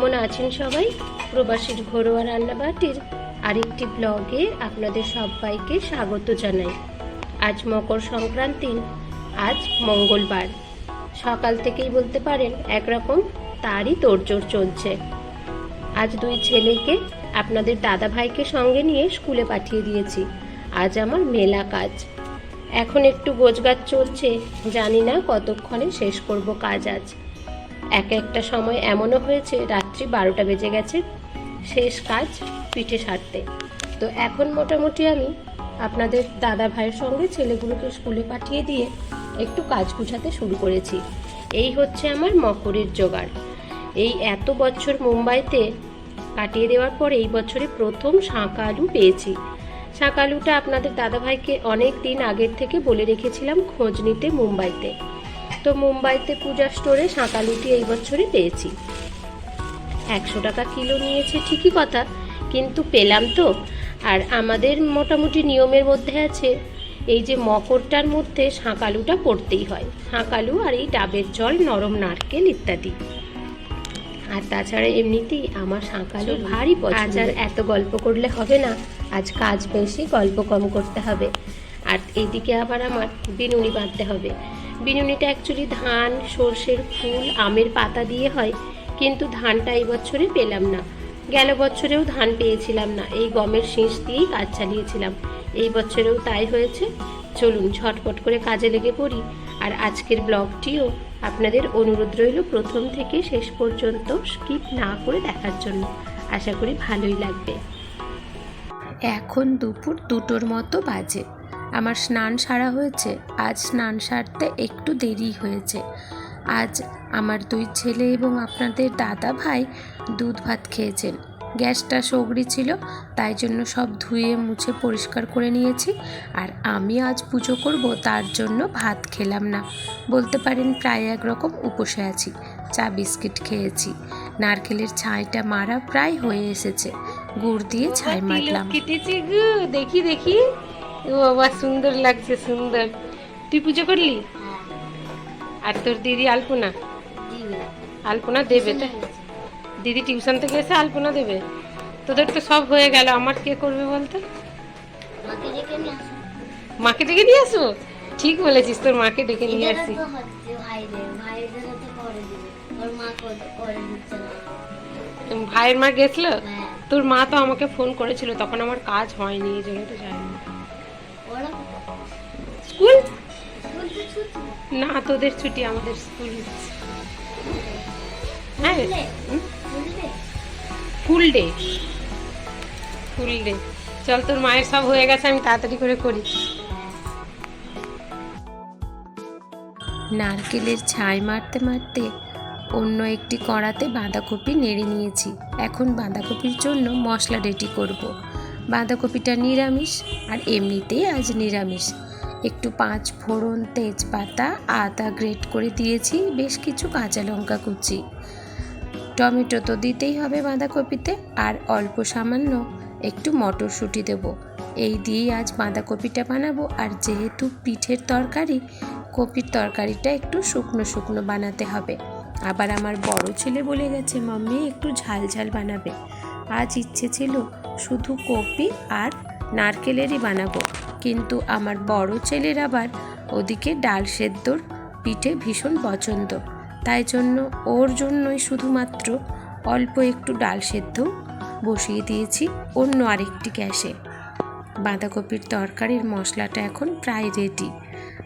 কেমন আছেন সবাই? প্রবাসীর ঘরোয়া রান্নাবাটির আরেকটি ব্লগে আপনাদের সবাইকে স্বাগত জানাই। আজ মকর সংক্রান্তি, আজ মঙ্গলবার। সকাল থেকেই বলতে পারেন একরকম তারই তোড়জোড় চলছে। আজ দুই ছেলেকে আপনাদের দাদা ভাইকে সঙ্গে নিয়ে স্কুলে পাঠিয়ে দিয়েছি। আজ আমার মেলা কাজ। এখন একটু গোছগাছ চলছে, জানি না কতক্ষণে শেষ করব কাজ আজ। এক একটা সময় এমনও হয়েছে, রাত্রি বারোটা বেজে গেছে, শেষ কাজ পিঠে সারতে। তো এখন মোটামুটি আমি আপনাদের দাদা ভাইয়ের সঙ্গে ছেলেগুলোকে স্কুলে পাঠিয়ে দিয়ে একটু কাজ গুছাতে শুরু করেছি। এই হচ্ছে আমার মকরের জোগাড়। এই এত বছর মুম্বাইতে কাটিয়ে দেওয়ার পর এই বছরে প্রথম শাঁকা আলু পেয়েছি। শাঁকা আলুটা আপনাদের দাদাভাইকে অনেক দিন আগের থেকে বলে রেখেছিলাম খোঁজ নিতে মুম্বাইতে। তো মুম্বাইতে পূজা স্টোরে শাঁকালুটি এই বছরই পেয়েছি। একশো টাকা কিলো নিয়েছে ঠিকই কথা কিন্তু পেলাম তো। আর আমাদের মোটামুটি নিয়মের মধ্যে আছে এই যে মকরটার মধ্যে শাঁকালুটা পড়তেই হয় শাঁকালু আর এই ডাবের জল নরম নারকেল ইত্যাদি। আর তাছাড়া এমনিতেই আমার শাঁকালু ভারী পছন্দ আজ আর এত গল্প করলে হবে না আজ কাজ বেশি গল্প কম করতে হবে। আর এইদিকে আবার আমার বিনুনি বাঁধতে হবে। বিনুনিটা অ্যাকচুয়ালি ধান, সর্ষের ফুল, আমের পাতা দিয়ে হয়, কিন্তু ধানটা এই বছরে পেলাম না। গেল বছরেও ধান পেয়েছিলাম না, এই গমের শীষ দিয়েই কাজ চালিয়েছিলাম। এই বছরেও তাই হয়েছে। চলুন ঝটপট করে কাজে লেগে পড়ি। আর আজকের ব্লগটিও আপনাদের অনুরোধ রইল প্রথম থেকে শেষ পর্যন্ত স্কিপ না করে দেখার জন্য। আশা করি ভালোই লাগবে। এখন দুপুর দুটোর মতো বাজে। আমার স্নান সারা হয়েছে আজ স্নান সারতে একটু দেরি হয়েছে। আজ আমার দুই ছেলে এবং আপনাদের দাদা ভাই দুধ ভাত খেয়েছেন। গ্যাসটা সগড়ি ছিল তাই জন্য সব ধুয়ে মুছে পরিষ্কার করে নিয়েছি আর আমি আজ পুজো করব তার জন্য ভাত খেলাম না। বলতে পারেন প্রায় একরকম উপসে আছি চা বিস্কিট খেয়েছি। নারকেলের ছাইটা মারা প্রায় হয়ে এসেছে গুড় দিয়ে ছাই মারলাম। দেখি দেখি। ও বাবা সুন্দর লাগছে সুন্দর। তুই পুজো করলি? আর তোর দিদি আলপনা? আলপনা দেবে তাই দিদি টিউশন থেকে এসে আলপনা দেবে? তোদের তো সব হয়ে গেল আমার কে করবে বলতো? মাকে ডেকে নিয়ে আসব ঠিক বলেছিস তোর মাকে ডেকে নিয়ে আসি। ভাইয়ের মা গেছিল? তোর মা তো আমাকে ফোন করেছিল তখন আমার কাজ হয়নি এই জন্য তো যাইনি স্কুল? না তোদের ছুটি আমাদের স্কুল হ্যাঁ? Full day. Full day. চল তোর মায়ের সব হয়ে গেছে আমি তাড়াতাড়ি করে করি। নারকেলের ছাই মারতে মারতে অন্য একটি কড়াতে বাঁধাকপি নেড়ে নিয়েছি। এখন বাঁধাকপির জন্য মশলা রেডি করব। বাঁধাকপিটা নিরামিষ আর এমনিতেই আজ নিরামিষ। একটু পাঁচ ফোড়ন তেজপাতা আদা গ্রেট করে দিয়েছি, বেশ কিছু কাঁচা লঙ্কা কুচি। টমেটো তো দিতেই হবে বাঁধাকপিতে, আর অল্প সামান্য একটু মটরশুঁটি দেব। এই দিয়েই আজ বাঁধাকপিটা বানাবো, আর যেহেতু পিঠের তরকারি, কপির তরকারিটা একটু শুকনো শুকনো বানাতে হবে। আবার আমার বড় ছেলে বলে গেছে, মাম্মি, একটু ঝাল ঝাল বানাবে। আজ ইচ্ছে ছিল শুধু কপি আর নারকেলেরই বানাবো। কিন্তু আমার বড় ছেলের আবার ওদিকে ডাল সেদ্ধর পিঠে ভীষণ পছন্দ। তাই জন্য ওর জন্যই শুধুমাত্র অল্প একটু ডাল সেদ্ধ বসিয়ে দিয়েছি অন্য আরেকটি গ্যাসে। বাঁধাকপির তরকারির মশলাটা এখন প্রায় রেডি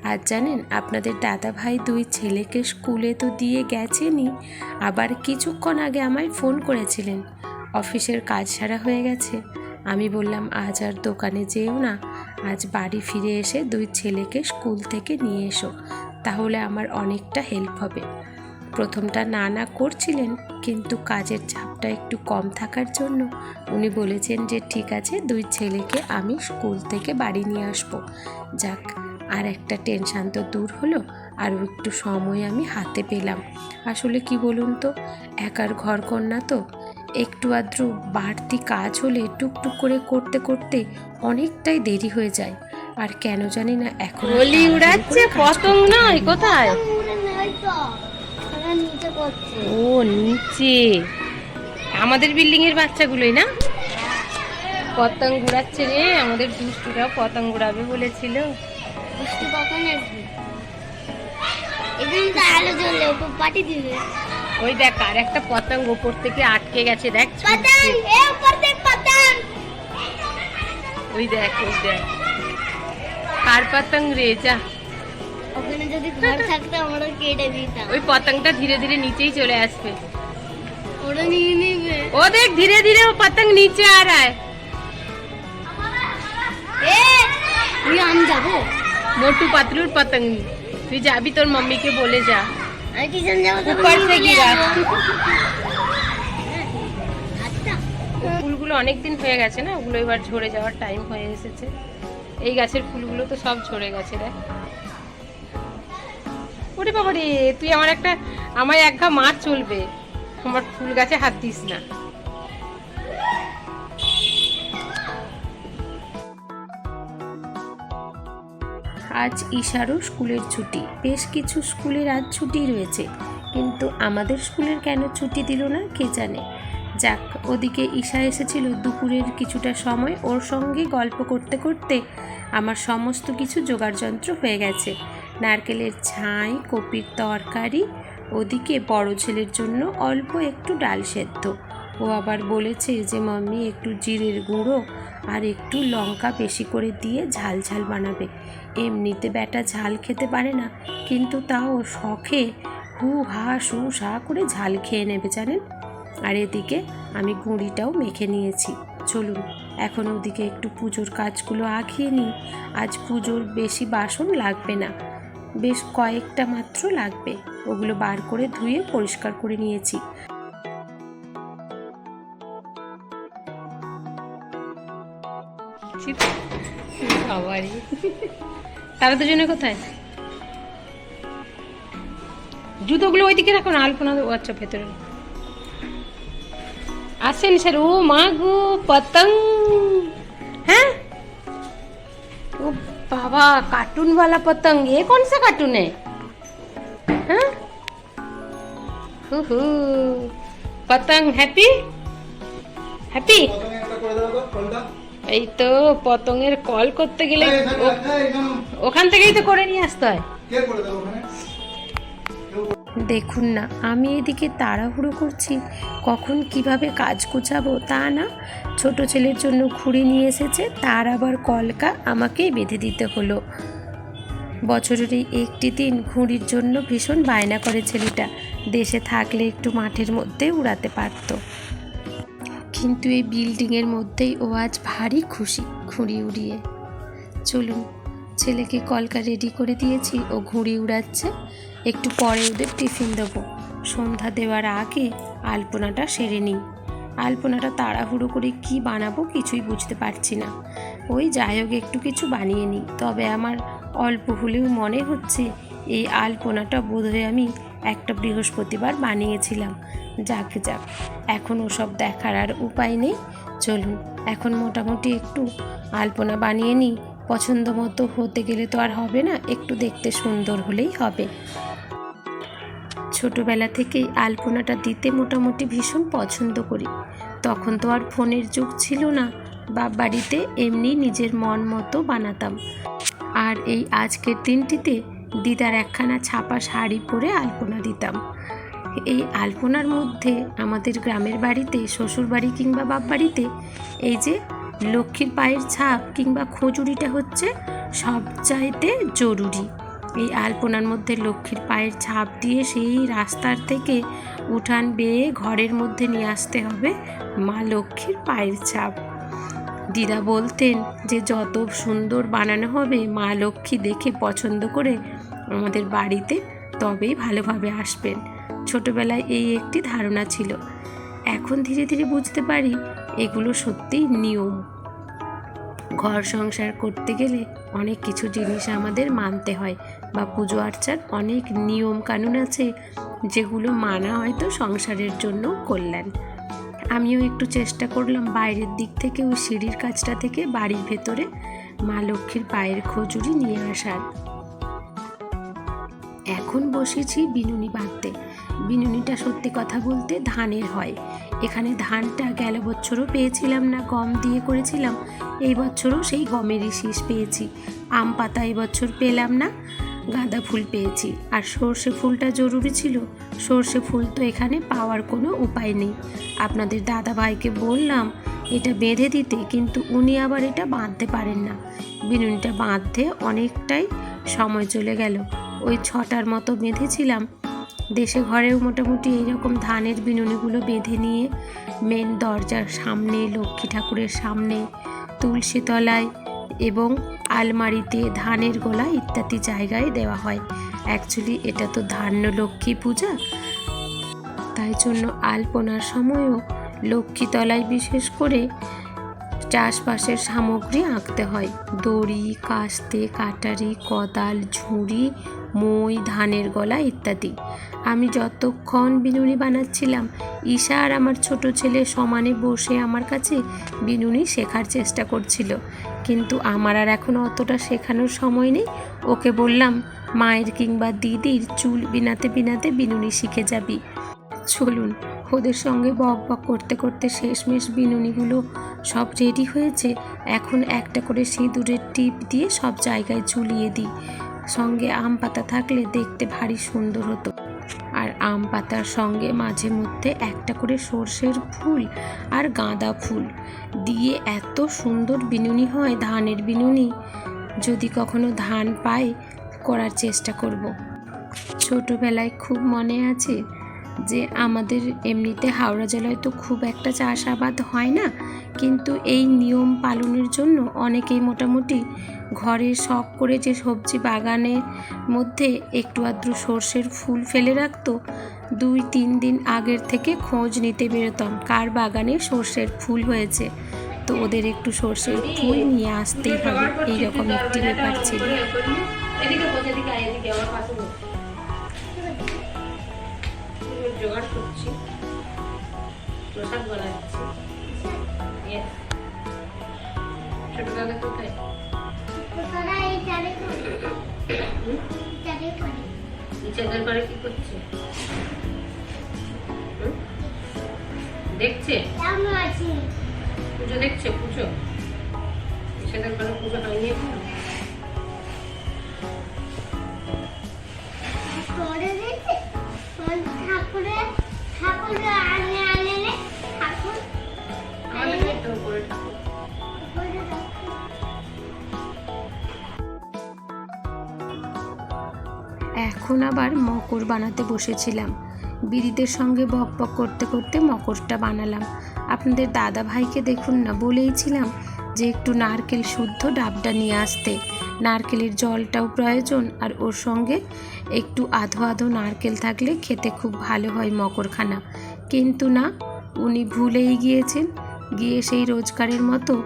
আর জানেন, আপনাদের দাদা ভাই দুই ছেলেকে স্কুলে তো দিয়ে গেছেনই, আবার কিছুক্ষণ আগে আমায় ফোন করেছিলেন। অফিসের কাজ সারা হয়ে গেছে। আমি বললাম, আজ আর দোকানে যেও না। আজ বাড়ি ফিরে এসে দুই ছেলেকে স্কুল থেকে নিয়ে এসো। তাহলে আমার অনেকটা হেল্প হবে। প্রথমটা না না করছিলেন, কিন্তু কাজের চাপটা একটু কম থাকার জন্য উনি বলেছেন যে, ঠিক আছে, দুই ছেলেকে আমি স্কুল থেকে বাড়ি নিয়ে আসব। যাক, আর একটা টেনশান তো দূর হলো আরও একটু সময় আমি হাতে পেলাম। আসলে কি বলুন তো, একার ঘর কন্যা তো। একটু আদ্রু বাড়তি কাজ হলে টুকটুক করে করতে করতে অনেকটাই দেরি হয়ে যায়। আর কেন জানি না এখন হোলি উড়াচ্ছে পতং নয় কোথায়? ও নিচে। আমাদের বিল্ডিং এর বাচ্চাগুলোই না? পতঙ্গ ঘুরাচ্ছে রে আমাদের দুষ্টুরাও পতঙ্গ ঘুরাবে বলেছিল। বৃষ্টি কখন আসবে? এখানে তো আলো জ্বললে ওপর পাটি দিবে। ওই দেখ আর একটা পতঙ্গ উপর থেকে আটকে গেছে দেখ ওই দেখ ওই দেখ। কার পতঙ্গ রে যা। ওখানে যদি ঘর থাকতো আমরা কেটে দিতাম। ওই পতঙ্গটা ধীরে ধীরে নিচেই চলে আসবে। ওরা নিয়ে নেবে। ও দেখ ধীরে ধীরে ও পতঙ্গ নিচে আ রা আমি যাব? মোটু পাতলুর পতঙ্গ। তুই যাবি তোর মাম্মিকে বলে যা। ফুলগুলো অনেকদিন হয়ে গেছে না? ওগুলো এবার ঝরে যাওয়ার টাইম হয়ে এসেছে। এই গাছের ফুলগুলো তো সব ঝরে গেছে রে। ওরে বাবা রে তুই আমার একটা আমার এক ঘা মার চলবে। আমার ফুল গাছে হাত দিস না। আজ ঈশারও স্কুলের ছুটি। বেশ কিছু স্কুলের আজ ছুটি রয়েছে। কিন্তু আমাদের স্কুলের কেন ছুটি দিল না কে জানে? যাক, ওদিকে ঈশা এসেছিল দুপুরের কিছুটা সময় ওর সঙ্গে গল্প করতে করতে আমার সমস্ত কিছু যন্ত্র হয়ে গেছে। নারকেলের ছাই, কপির তরকারি, ওদিকে বড় ছেলের জন্য অল্প একটু ডাল সেদ্ধ। ও আবার বলেছে যে, মাম্মি, একটু জিরের গুঁড়ো আর একটু লঙ্কা বেশি করে দিয়ে ঝাল ঝাল বানাবে। এমনিতে ব্যাটা ঝাল খেতে পারে না, কিন্তু তাও শখে হু হা সু সা করে ঝাল খেয়ে নেবে জানেন? আর এদিকে আমি গুঁড়িটাও মেখে নিয়েছি। চলুন, এখন ওদিকে একটু পুজোর কাজগুলো আঁকিয়ে নিই। আজ পুজোর বেশি বাসন লাগবে না, বেশ কয়েকটা মাত্র লাগবে। ওগুলো বার করে ধুয়ে পরিষ্কার করে নিয়েছি। তারা দুজনে কোথায় জুতোগুলো ওইদিকে রাখো না আলপনা ও আচ্ছা ভেতরে আসেন স্যার ও মা গো পতঙ্গ হ্যাঁ ओ बाबा कार्टून वाला पतंग ये कौन सा कार्टून है हाँ हु हु पतंग हैप्पी হ্যাপি এই তো পতঙ্গের কল করতে গেলে ও- ওখান থেকেই তো করে নিয়ে আসতে হয়। দেখুন না আমি এদিকে তাড়াহুড়ো করছি। কখন কীভাবে কাজ গুছাবো তা না। ছোট ছেলের জন্য ঘুড়ি নিয়ে এসেছে তার আবার কলকা আমাকেই বেঁধে দিতে হলো। বছরের এই একটি দিন ঘুড়ির জন্য ভীষণ বায়না করে ছেলেটা। দেশে থাকলে একটু মাঠের মধ্যে উড়াতে পারতো। কিন্তু এই বিল্ডিংয়ের মধ্যেই ও আজ ভারী খুশি ঘুড়ি উড়িয়ে। চলুন, ছেলেকে কলকা রেডি করে দিয়েছি, ও ঘুড়ি উড়াচ্ছে। একটু পরে ওদের টিফিন দেবো। সন্ধ্যা দেওয়ার আগে আলপনাটা সেরে নিই। আলপনাটা তাড়াহুড়ো করে কি বানাবো কিছুই বুঝতে পারছি না। ওই যাই হোক, একটু কিছু বানিয়ে নিই। তবে আমার অল্প হলেও মনে হচ্ছে এই আলপনাটা বোধহয় আমি একটা বৃহস্পতিবার বানিয়েছিলাম। যাক যাক, এখন ওসব দেখার আর উপায় নেই। চলুন, এখন মোটামুটি একটু আলপনা বানিয়ে নিই। পছন্দ মতো হতে গেলে তো আর হবে না, একটু দেখতে সুন্দর হলেই হবে। ছোটবেলা থেকেই আলপনাটা দিতে মোটামুটি ভীষণ পছন্দ করি। তখন তো আর ফোনের যুগ ছিল না, বা বাড়িতে এমনি নিজের মন মতো বানাতাম। আর এই আজকের দিনটিতে দিদার একখানা ছাপা শাড়ি পরে আলপনা দিতাম। এই আলপনার মধ্যে আমাদের গ্রামের বাড়িতে শ্বশুর বাড়ি কিংবা বাপ বাড়িতে এই যে লক্ষ্মীর পায়ের ছাপ কিংবা খজুরিটা হচ্ছে সবচাইতে জরুরি। এই আলপনার মধ্যে লক্ষ্মীর পায়ের ছাপ দিয়ে সেই রাস্তার থেকে উঠান বেয়ে ঘরের মধ্যে নিয়ে আসতে হবে মা লক্ষ্মীর পায়ের ছাপ। দিদা বলতেন যে, যত সুন্দর বানানো হবে, মা লক্ষ্মী দেখে পছন্দ করে আমাদের বাড়িতে তবেই ভালোভাবে আসবেন। ছোটবেলায় এই একটি ধারণা ছিল। এখন ধীরে ধীরে বুঝতে পারি এগুলো সত্যিই নিয়ম। ঘর সংসার করতে গেলে অনেক কিছু জিনিস আমাদের মানতে হয় বা পুজো আর্চার অনেক নিয়ম কানুন আছে যেগুলো মানা হয়তো সংসারের জন্য কল্যাণ। আমিও একটু চেষ্টা করলাম বাইরের দিক থেকে ওই সিঁড়ির কাছটা থেকে বাড়ির ভেতরে মা লক্ষ্মীর পায়ের খজুরি নিয়ে আসার। এখন বসেছি বিনুনি বাঁধতে। বিনুনিটা সত্যি কথা বলতে ধানের হয়। এখানে ধানটা গেল বছরও পেয়েছিলাম না, গম দিয়ে করেছিলাম। এই বছরও সেই গমেরই শীষ পেয়েছি। আম পাতা এই বছর পেলাম না। গাঁদা ফুল পেয়েছি। আর সর্ষে ফুলটা জরুরি ছিল, সর্ষে ফুল তো এখানে পাওয়ার কোনো উপায় নেই। আপনাদের দাদা ভাইকে বললাম, এটা বেঁধে দিতে, কিন্তু উনি আবার এটা বাঁধতে পারেন না। বিনুনিটা বাঁধতে অনেকটাই সময় চলে গেল। ওই ছটার মতো বেঁধেছিলাম। দেশে ঘরেও মোটামুটি এইরকম ধানের বিনুনিগুলো বেঁধে নিয়ে মেন দরজার সামনে, লক্ষ্মী ঠাকুরের সামনে, তুলসী তলায় এবং আলমারিতে ধানের গোলা ইত্যাদি জায়গায় দেওয়া হয়। অ্যাকচুয়ালি এটা তো ধান্য লক্ষ্মী পূজা। তাই জন্য আলপনার সময়ও লক্ষ্মী তলায় বিশেষ করে চাষবাসের সামগ্রী আঁকতে হয়। দড়ি, কাস্তে, কাটারি, কোদাল, ঝুড়ি, মই, ধানের গলা ইত্যাদি। আমি যতক্ষণ বিনুনি বানাচ্ছিলাম, ঈশা আর আমার ছোট ছেলে সমানে বসে আমার কাছে বিনুনি শেখার চেষ্টা করছিল। কিন্তু আমার আর এখন অতটা শেখানোর সময় নেই। ওকে বললাম, মায়ের কিংবা দিদির চুল বিনাতে বিনাতে বিনুনি শিখে যাবি। চলুন, ওদের সঙ্গে বক বক করতে করতে শেষমেশ বিনুনিগুলো সব রেডি হয়েছে। এখন একটা করে সিঁদুরের টিপ দিয়ে সব জায়গায় ঝুলিয়ে দিই। সঙ্গে আম পাতা থাকলে দেখতে ভারী সুন্দর হতো। আর আম পাতার সঙ্গে মাঝে মধ্যে একটা করে সর্ষের ফুল আর গাঁদা ফুল। দিয়ে এত সুন্দর বিনুনি হয়, ধানের বিনুনি। যদি কখনো ধান পাই, করার চেষ্টা করব। ছোটবেলায় খুব মনে আছে যে আমাদের এমনিতে হাওড়া জেলায় তো খুব একটা চাষাবাদ হয় না, কিন্তু এই নিয়ম পালনের জন্য অনেকেই মোটামুটি ঘরে শখ করে যে সবজি বাগানের মধ্যে একটু আধটু সর্ষের ফুল ফেলে রাখতো, দুই, তিন দিন আগের থেকে খোঁজ নিতে বেরোতাম কার বাগানে সর্ষের ফুল হয়েছে। তো ওদের একটু সর্ষের ফুল নিয়ে আসতেই হবে, এইরকম একটি ব্যাপার ছিল। জোগাড় করছি। প্রসাদ বানাচ্ছি. ছোট দাদা কোথায় করি কি করছে? দেখছে? পুজো দেখছে? পুজো? নিচেদের ঘরে পুজো হয়নি এখন? এখন আবার মকর বানাতে বসেছিলাম। বিড়িদের সঙ্গে বক বক করতে করতে মকরটা বানালাম। আপনাদের দাদা ভাইকে দেখুন না, বলেইছিলাম যে একটু নারকেল শুদ্ধ ডাবটা নিয়ে আসতে। নারকেলের জলটাও প্রয়োজন আর ওর সঙ্গে একটু আধো আধো নারকেল থাকলে খেতে খুব ভালো হয় মকরখানা। কিন্তু না, উনি ভুলেই গিয়েছেন। গিয়ে সেই রোজগারের মতো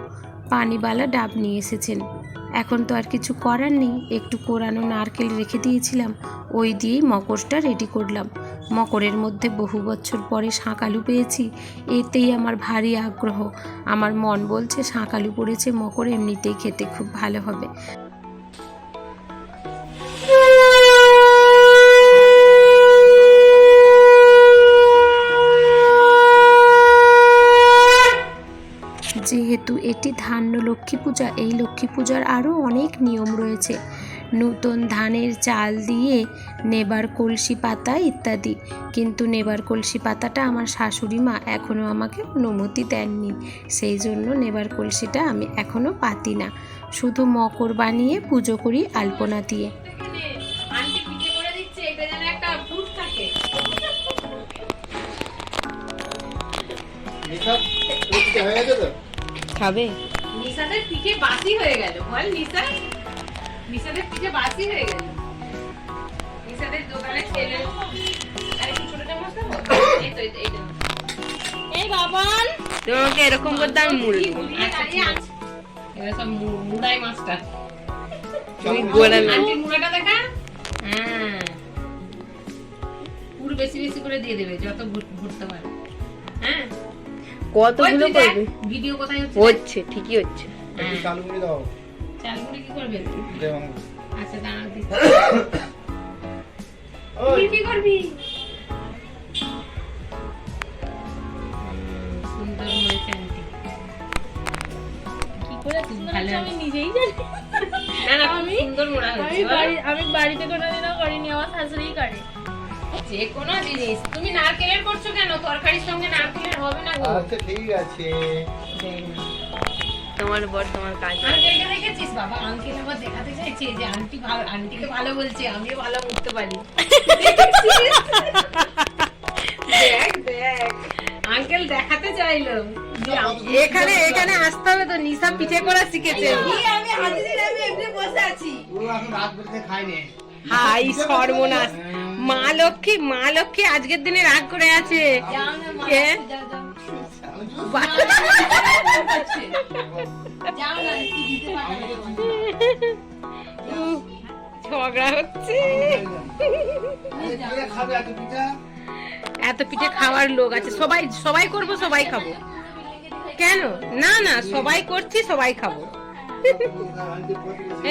পানিবালা ডাব নিয়ে এসেছেন। এখন তো আর কিছু করার নেই। একটু কোরানো নারকেল রেখে দিয়েছিলাম। ওই দিয়েই মকরটা রেডি করলাম। মকরের মধ্যে বহু বছর পরে শাঁকালু পেয়েছি। এতেই আমার ভারী আগ্রহ। আমার মন বলছে, শাঁকালু পড়েছে মকর, এমনিতেই খেতে খুব ভালো হবে। যেহেতু এটি ধান্য লক্ষ্মী পূজা এই লক্ষ্মী পূজার আরও অনেক নিয়ম রয়েছে। নতুন ধানের চাল দিয়ে নেবার কলসি পাতা ইত্যাদি। কিন্তু নেবার কলসি পাতাটা আমার শাশুড়ি মা এখনও আমাকে অনুমতি দেননি। সেই জন্য নেবার কলসিটা আমি এখনও পাতি না। শুধু মকর বানিয়ে পুজো করি আলপনা দিয়ে। হয়ে গেছে তো? খাবে? নিশাদের পিঠে বাসি হয়ে গেল। বল নিশা নিশাদের পিঠে বাসি হয়ে গেল। নিশাদের দোকানে ছেলে আরে কি ছোট চামচ দেবো? এই তো এই তো, এই বাবান! তোমাকে এরকম করতে আমি মুড়ে আছে। এরা সব মুড়াই মাস্টার। তুমি গোলা না আন্টির মুড়াটা দেখা? হ্যাঁ। পুরো বেশি বেশি করে দিয়ে দেবে যত ভুট- ভুটতে পারে। হ্যাঁ? কতগুলো করবে? ভিডিও কোথায় হচ্ছে হচ্ছে ঠিকই হচ্ছে। আচ্ছা, আমি আমি বাড়িতে কোনোদিনও করিনি আমার শাশুড়িই করে। যে কোনো জিনিস। তুমি নারকেলের করছ কেন? তরকারির সঙ্গে নারকেলের হবে না গো? আচ্ছা ঠিক আছে। তোমার বর তোমার কাজ। আঙ্কেলকে দেখেছিস বাবা? আঙ্কেল আবার দেখাতে চাইছে যে আন্টি ভালো আন্টিকে ভালো বলছে আমিও ভালো উঠতে পারি। দেখ দেখ। আঙ্কেল দেখাতে চাইলো। এখানে এখানে আসতে হবে তো নিশা পিঠে করা শিখেছে। আমি দিলে আমি এমনি বসে আছি। ও এখন রাত বেরোতে খায়নি। হাই সর্বনাশ। মা লক্ষ্মী মা লক্ষ্মী আজকের দিনে রাগ করে আছে? ঝগড়া হচ্ছে। এত পিঠে খাওয়ার লোক আছে। সবাই সবাই করব, সবাই খাব। কেন? না না, সবাই করছি, সবাই খাব।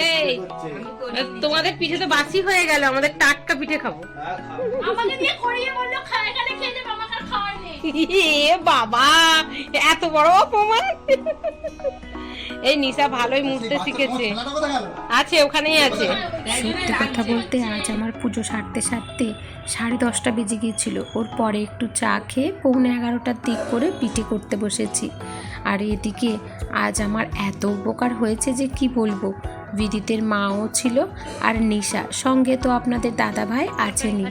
এই তোমাদের পিঠে তো বাসি হয়ে গেল আমাদের টাটকা পিঠে খাব। বাবা এত বড় অপমান। এই নিশা ভালোই বাচ্চা শিখেছে? আছে ওখানেই আছে। সত্যি কথা বলতে আজ আমার পুজো সারতে সারতে সাড়ে দশটা বেজে গিয়েছিল। ওর পরে একটু চা খেয়ে পৌনে এগারোটার দিক করে পিঠে করতে বসেছি। আর এদিকে আজ আমার এত উপকার হয়েছে যে কি বলব? বিদিতের মাও ছিল আর নিশা। সঙ্গে তো আপনাদের দাদা ভাই আছেনই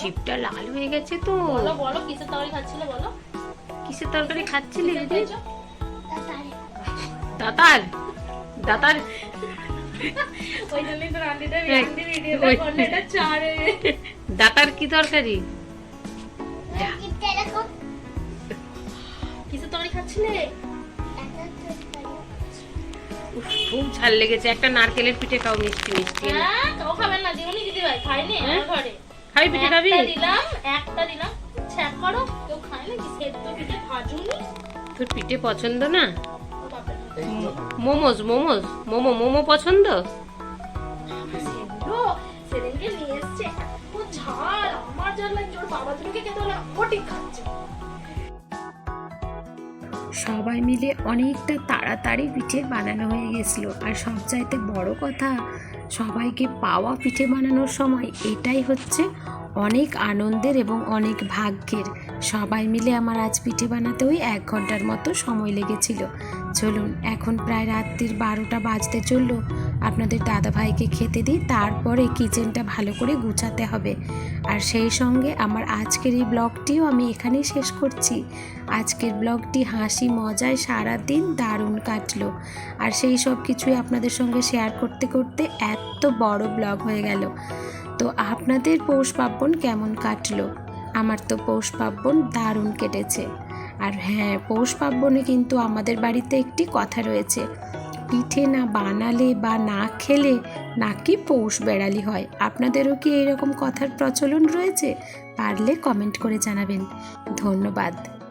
জিভটা লাল হয়ে গেছে তো। বলো বলো কিসের তরকারি খাচ্ছিল বলো? কিসের তরকারি খাচ্ছিলি দিদি? দাতার দাতার হ্যাঁ, দাতার কি তরকারি? কিসের তরকারি খাচ্ছিলে? খুব ঝাল লেগেছে। একটা নারকেলের পিঠে খাও মিষ্টি মিষ্টি। হ্যাঁ কেউ খাবেন না দিদি ভাই খাইনি আমার ঘরে। খাবি পিঠে খাবি? একটা দিলাম একটা দিলাম। ছ্যাক করো কেউ খায় না কি সেদ্ধ পিঠে তোর পিঠে পছন্দ না। মোমোজ মোমোজ মোমো মোমো পছন্দ? সেদিনকে নিয়ে এসছে ও ঝাল আমার ঝাল লাগছে ওর বাবা জনকে খেতে হলে ও ঠিক খাচ্ছে। সবাই মিলে অনেকটা তাড়াতাড়ি পিঠে বানানো হয়ে গেছিল। আর সবচাইতে বড় কথা সবাইকে পাওয়া পিঠে বানানোর সময় এটাই হচ্ছে অনেক আনন্দের এবং অনেক ভাগ্যের। সবাই মিলে আমার আজ পিঠে বানাতে ওই এক ঘণ্টার মতো সময় লেগেছিল। চলুন, এখন প্রায় রাত্রির বারোটা বাজতে চলল। আপনাদের দাদা ভাইকে খেতে দিই, তারপরে কিচেনটা ভালো করে গুছাতে হবে। আর সেই সঙ্গে আমার আজকের এই ব্লগটিও আমি এখানেই শেষ করছি। আজকের ব্লগটি হাসি মজায় সারা দিন দারুণ কাটলো। আর সেই সব কিছুই আপনাদের সঙ্গে শেয়ার করতে করতে এত বড় ব্লগ হয়ে গেল। তো আপনাদের পৌষ পার্বণ কেমন কাটলো? আমার তো পৌষ পার্বণ দারুণ কেটেছে। আর হ্যাঁ পৌষ পার্বণে কিন্তু আমাদের বাড়িতে একটি কথা রয়েছে। পিঠে না বানালে বা না খেলে নাকি পৌষ বেড়ালি হয়। আপনাদেরও কি এরকম কথার প্রচলন রয়েছে? পারলে কমেন্ট করে জানাবেন। ধন্যবাদ।